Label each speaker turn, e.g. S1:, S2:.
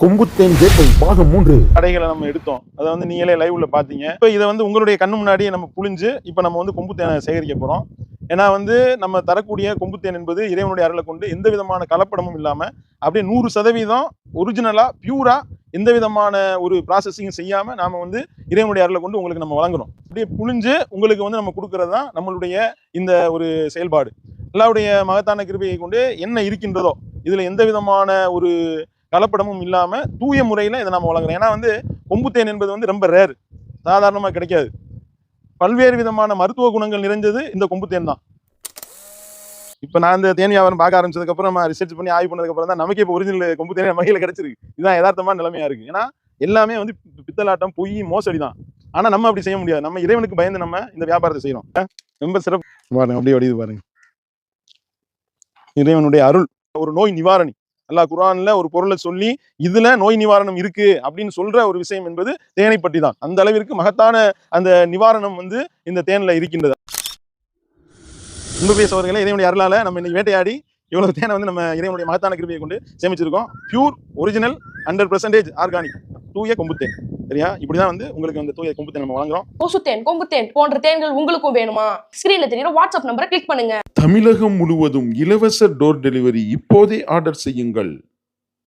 S1: கொம்புத்தேன் வேட்டை பாகம் மூன்று.
S2: கடைகளை நம்ம எடுத்தோம். அதை வந்து நீங்களே லைவ்ல பாத்தீங்க இப்போ இதை வந்து உங்களுடைய கண்ணு முன்னாடியே நம்ம புழிஞ்சு இப்போ நம்ம வந்து கொம்புத்தேனை சேகரிக்க போறோம். ஏன்னா வந்து நம்ம தரக்கூடிய கொம்புத்தேன் என்பது இறைவனுடைய அருளை கொண்டு எந்த விதமான கலப்படமும் இல்லாம அப்படியே நூறு சதவீதம் ஒரிஜினலா பியூரா எந்த விதமான ஒரு ப்ராசஸிங்கும் செய்யாம நாம வந்து இறைவனுடைய அருளை கொண்டு உங்களுக்கு நம்ம வழங்குறோம். அப்படியே புழிஞ்சு உங்களுக்கு வந்து நம்ம கொடுக்கறது தான் நம்மளுடைய இந்த ஒரு செயல்பாடு. எல்லாருடைய மகத்தான கிருபையை கொண்டு என்ன இருக்கின்றதோ இதுல எந்த விதமான ஒரு கலப்படமும் இல்லாம தூய முறையில இதை நம்ம வழங்குறோம். ஏன்னா வந்து கொம்புத்தேன் என்பது வந்து ரொம்ப ரேர் சாதாரணமா கிடைக்காது. பல்வேறு விதமான மருத்துவ குணங்கள் நிறைஞ்சது இந்த கொம்புத்தேன் தான் இப்போ நான் இந்த தேன் வியாபாரம் பார்க்க ஆரம்பிச்சதுக்கப்புறம் நம்ம ரிசர்ச் பண்ணி ஆய்வு பண்ணதுக்கப்புறம் தான் நமக்கு இப்போ ஒரிஜினல் கொம்பு தேன் நம்ம கிடச்சிருக்கு. கிடைச்சிருக்கு இதுதான் யதார்த்தமான நிலைமையாக இருக்குது ஏன்னா எல்லாமே வந்து பித்தலாட்டம் பொய் மோசடி தான். ஆனா நம்ம அப்படி செய்ய முடியாது. நம்ம இறைவனுக்கு பயந்து நம்ம இந்த வியாபாரத்தை செய்கிறோம் ரொம்ப சிறப்பு. பாருங்க அப்படியே வடிவு பாருங்க. இறைவனுடைய அருள் ஒரு நோய் நிவாரணி. அல்லா குரான்ல ஒரு பொருளை சொல்லி இதுல நோய் நிவாரணம் இருக்கு அப்படின்னு சொல்ற ஒரு விஷயம் என்பது தேனை பற்றி தான். அந்த அளவிற்கு மகத்தான அந்த நிவாரணம் வந்து இந்த தேனில் இருக்கின்றது. அன்புடைய சோதர்களே இறைவனுடைய அருளால நம்ம இன்னைக்கு வேட்டையாடி இவ்வளவு தேனை வந்து நம்ம இறைவனுடைய மகத்தான கிருபியை கொண்டு சேமிச்சிருக்கோம். Pure original hundred percentage organic தூய கொம்புத்தேன். சரியா? இப்படிதான் வந்து உங்களுக்கு அந்த தூய கொம்புத்தேன் நம்ம வழங்குறோம்.
S3: கொசுத்தேன் கொம்புத்தேன் போன்ற தேன்கள் உங்களுக்கும் வேணுமா? ஸ்கிரீன்ல தெரியுற வாட்ஸ்அப் நம்பரை கிளிக் பண்ணுங்க.
S1: தமிழகம் முழுவதும் இலவச டோர் டெலிவரி இப்போதே ஆர்டர் செய்யுங்கள்.